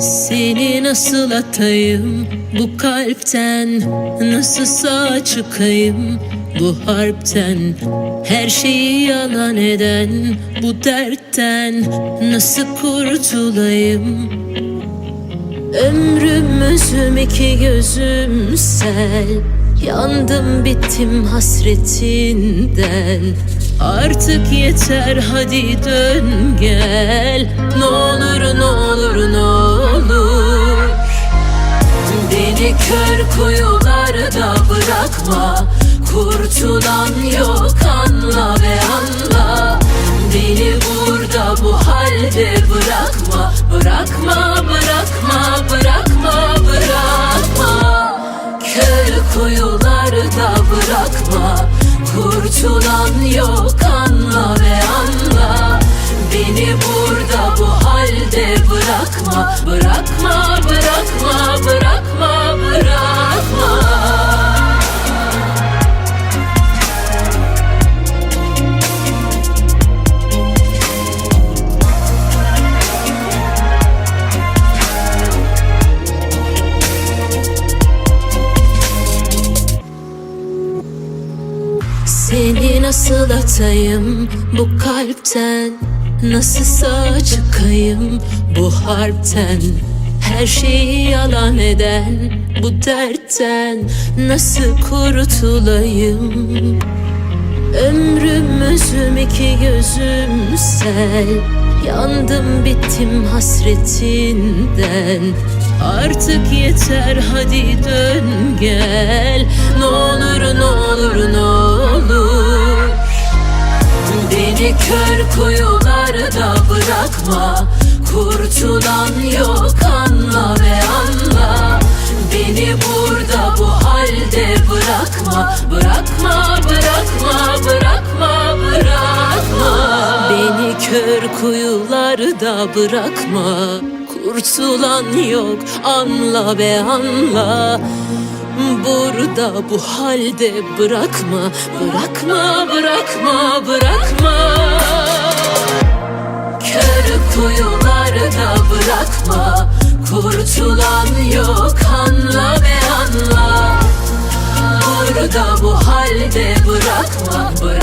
Seni nasıl atayım? Bu kalpten Nasıl sağ çıkayım? Bu harpten Her şeyi yalan eden bu dertten Nasıl kurtulayım? Ömrümüzüm iki gözüm sel Yandım bittim hasretinden. Artık yeter hadi dön gel. Ne olur ne olur ne olur. Beni kör kuyularda bırakma. Kurtulan yok anla ve anla. Beni burada bu halde bırakma. Bırakma bırakma bırakma. Kurtulan yok anla ve anla. Beni burada bu halde bırakma. Bırakma Seni nasıl atayım bu kalpten? Nasıl sağ çıkayım bu harpten? Her şeyi yalan eden bu dertten Nasıl kurtulayım? Ömrümüzüm iki gözüm sel Yandım bittim hasretinden. Artık yeter hadi dön gel kuyularda bırakma. Kurtulan yok anla ve anla. Beni burada bu halde bırakma. Bırakma bırakma bırakma bırakma. Beni kör kuyularda bırakma. Kurtulan yok anla ve anla. Burada bu halde bırakma. Bırakma bırakma bırakma. Kör kuyularda bırakma. Kurtulan yok anla ve anla. Burada bu halde bırakma bırakma